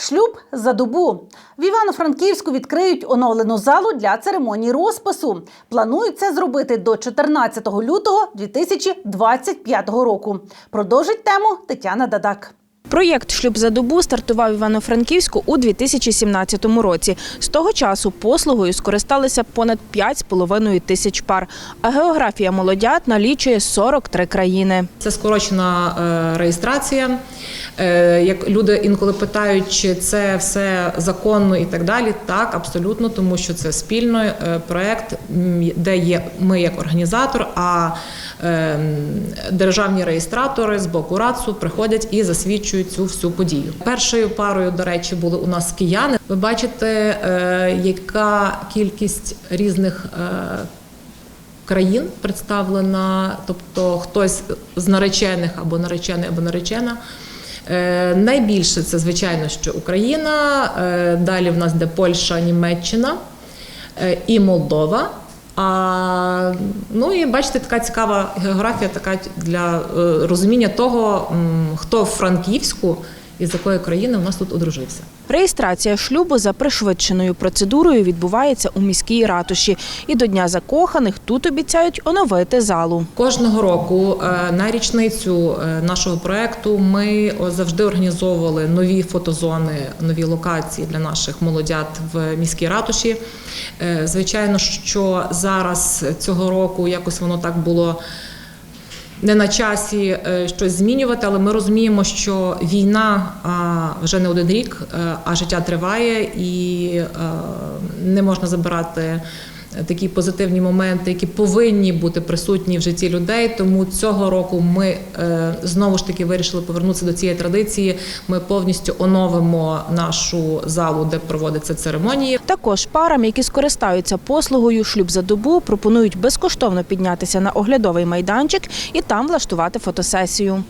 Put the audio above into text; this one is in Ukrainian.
Шлюб за добу. В Івано-Франківську відкриють оновлену залу для церемонії розпису. Планують це зробити до 14 лютого 2025 року. Продовжить тему Тетяна Дадак. Проєкт Шлюб за добу стартував Івано-Франківську у 2017 році. З того часу послугою скористалися понад 5,5 тисяч пар. А географія молодят налічує 43 країни. Це скорочена е, реєстрація. Е, Як люди інколи питають, чи це все законно і так далі. Так, абсолютно, тому що це спільний е, проект, м, де є ми як організатор, а е, державні реєстратори з боку РАЦУ приходять і засвідчують цю всю подію. Першою парою, до речі, були у нас кияни. Ви бачите, е, яка кількість різних. е, країн представлена, тобто хтось з наречених або наречений, або наречена. Е, Найбільше це, звичайно, що Україна, е, далі в нас де Польща, Німеччина е, і Молдова. А, ну і бачите, така цікава географія, така для е, розуміння того, хто в Франківську і з якої країни у нас тут одружився. Реєстрація шлюбу за пришвидшеною процедурою відбувається у міській ратуші. І до Дня закоханих тут обіцяють оновити залу. Кожного року е, на річницю е, нашого проекту ми завжди організовували нові фотозони, нові локації для наших молодят в міській ратуші. Е, Звичайно, що зараз цього року якось воно так було. Не на часі е, щось змінювати, але ми розуміємо, що війна вже не один рік, е, а життя триває, і е, не можна забирати такі позитивні моменти, які повинні бути присутні в житті людей. Тому цього року ми е, знову ж таки вирішили повернутися до цієї традиції. Ми повністю оновимо нашу залу, де проводяться церемонії. Також парам, які скористаються послугою шлюб за добу, пропонують безкоштовно піднятися на оглядовий майданчик і там влаштувати фотосесію.